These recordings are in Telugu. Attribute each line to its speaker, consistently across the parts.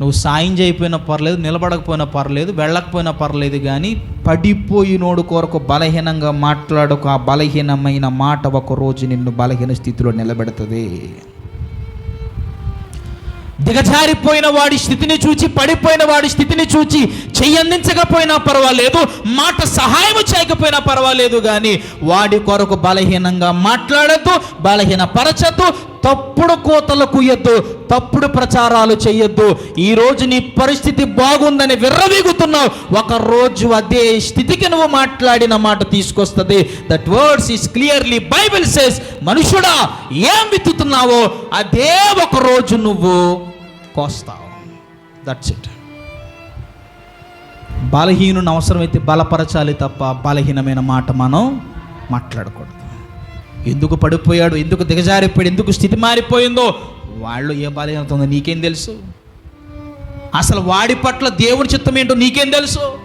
Speaker 1: నువ్వు సాయం చేయకపోయినా పర్లేదు నిలబడకపోయినా పర్లేదు వెళ్ళకపోయినా పర్లేదు కానీ పడిపోయినోడు కొరకు బలహీనంగా మాట్లాడకు ఆ బలహీనమైన మాట ఒక రోజు నిన్ను బలహీన స్థితిలో నిలబెడుతుంది. దిగజారిపోయిన వాడి స్థితిని చూచి పడిపోయిన వాడి స్థితిని చూచి చెయ్యందించకపోయినా పర్వాలేదు మాట సహాయం చేయకపోయినా పర్వాలేదు కానీ వాడి కొరకు బలహీనంగా మాట్లాడద్దు బలహీన పరచద్దు తప్పుడు కోతలు కుయ్యద్దు తప్పుడు ప్రచారాలు చేయొద్దు ఈ రోజు నీ పరిస్థితి బాగుందని విర్రవీగుతున్నావు. ఒక రోజు అదే స్థితికి నువ్వు మాట్లాడిన మాట తీసుకొస్తుంది. That words is clearly Bible says మనుషుడా ఏం విత్తుతున్నావో అదే ఒక రోజు నువ్వు కోస్తావు. దట్స్ ఇట్ బలహీనుని అవసరమైతే బలపరచాలి తప్ప బలహీనమైన మాట మనం మాట్లాడకూడదు. ఎందుకు పడిపోయాడు? ఎందుకు దిగజారిపోయాడు? ఎందుకు స్థితి మారిపోయిందో? వాళ్ళు ఏ బలహీనత ఉందో నీకేం తెలుసు? అసలు వాడి పట్ల దేవుని చిత్తం ఏంటో నీకేం తెలుసు?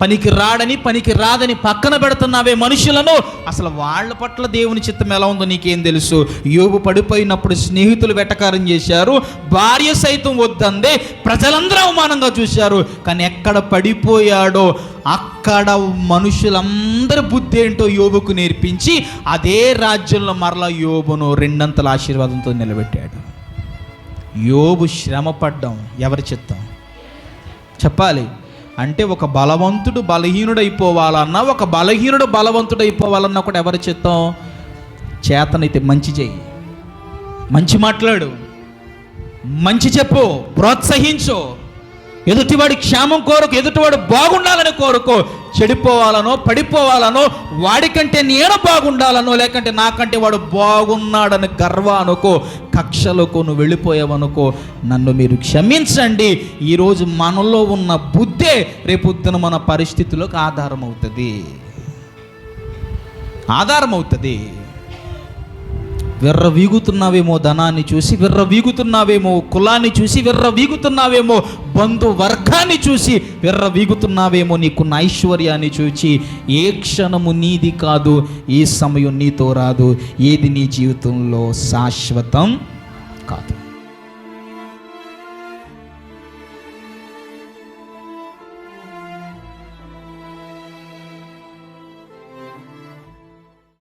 Speaker 1: పనికి రాడని పనికి రాదని పక్కన పెడుతున్నావే మనుషులను. అసలు వాళ్ళ పట్ల దేవుని చిత్తం ఎలా ఉందో నీకేం తెలుసు? యోగు పడిపోయినప్పుడు స్నేహితులు వెటకారం చేశారు. భార్య సైతం వద్దందే ప్రజలందరూ అవమానంగా చూశారు. కానీ ఎక్కడ పడిపోయాడో అక్కడ మనుషులందరి బుద్ధి ఏంటో యోబుకు నేర్పించి అదే రాజ్యంలో మరలా యోబును రెండంతల ఆశీర్వాదంతో నిలబెట్టాడు. యోబు శ్రమపడ్డం ఎవరి చిత్తం? చెప్పాలి. అంటే ఒక బలవంతుడు బలహీనుడైపోవాలన్నా ఒక బలహీనుడు బలవంతుడైపోవాలన్నా కూడా ఎవరి చిత్తం? చేతనైతే మంచి చెయ్యి. మంచి మాట్లాడు. మంచి చెప్పు. ప్రోత్సహించు. ఎదుటివాడి క్షేమం కోరుకు ఎదుటివాడు బాగుండాలని కోరుకో చెడిపోవాలనో పడిపోవాలనో వాడికంటే నేను బాగుండాలనో లేకంటే నాకంటే వాడు బాగున్నాడని గర్వ అనుకో కక్షలకు నువ్వు వెళ్ళిపోయావనుకో నన్ను మీరు క్షమించండి. ఈరోజు మనలో ఉన్న బుద్ధే రేపొద్దున మన పరిస్థితులకు ఆధారం అవుతుంది ఆధారం అవుతుంది విర్ర వీగుతున్నావేమో ధనాన్ని చూసి విర్ర వీగుతున్నావేమో కులాన్ని చూసి విర్ర వీగుతున్నావేమో బంధు వర్గాన్ని చూసి విర్ర వీగుతున్నావేమో నీకున్న ఐశ్వర్యాన్ని చూసి ఏ క్షణము నీది కాదు ఏ సమయం నీతో రాదు ఏది నీ జీవితంలో శాశ్వతం?